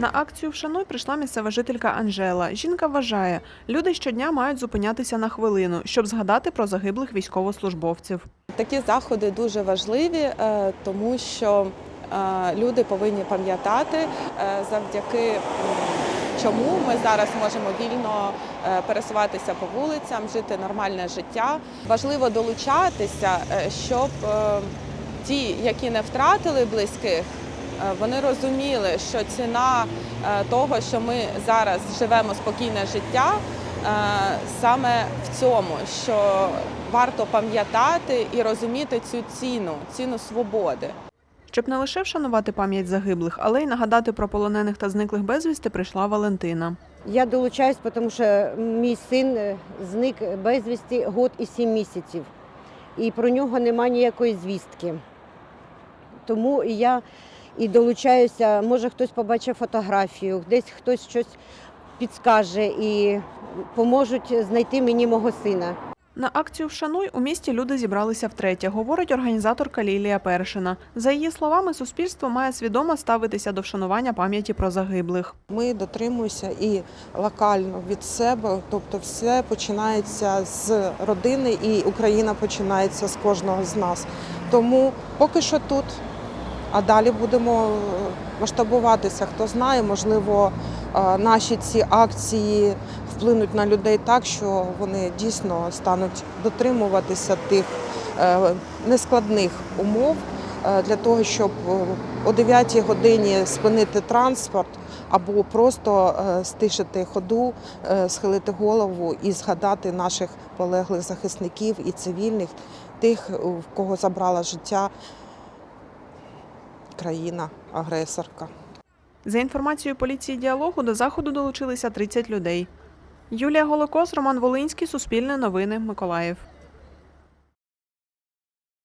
На акцію Вшануй прийшла місцева жителька Анжела. Жінка вважає, люди щодня мають зупинятися на хвилину, щоб згадати про загиблих військовослужбовців. Такі заходи дуже важливі, е, тому що е, люди повинні пам'ятати, е, завдяки чому ми зараз можемо вільно пересуватися по вулицям, жити нормальне життя. Важливо долучатися, щоб ті, які не втратили близьких, вони розуміли, що ціна е, того, що ми зараз живемо спокійне життя, е, саме в цьому, що варто пам'ятати і розуміти цю ціну, ціну свободи. Щоб не лише вшанувати пам'ять загиблих, але й нагадати про полонених та зниклих безвісти прийшла Валентина. Я долучаюсь, тому що мій син е, зник безвісті год і сім місяців. І про нього немає ніякої звістки. Тому я і долучаюся, може хтось побачив фотографію, десь хтось щось підскаже і поможуть знайти мені мого сина. На акцію Вшануй у місті люди зібралися втретє, говорить організаторка Лілія Першина. За її словами, суспільство має свідомо ставитися до вшанування пам'яті про загиблих. Ми дотримуємося і локально від себе, тобто все починається з родини, і Україна починається з кожного з нас. Тому поки що тут, а далі будемо е, масштабуватися. Хто знає, можливо, е, наші ці акції вплинуть на людей так, що вони дійсно стануть дотримуватися тих е, нескладних умов для того, щоб о 9 годині спинити транспорт або просто стишити ходу, схилити голову і згадати наших полеглих захисників і цивільних, тих, в кого забрала життя країна-агресорка. За інформацією поліції діалогу, до заходу долучилися 30 людей. Юлія Голокос, Роман Волинський, Суспільне новини, Миколаїв.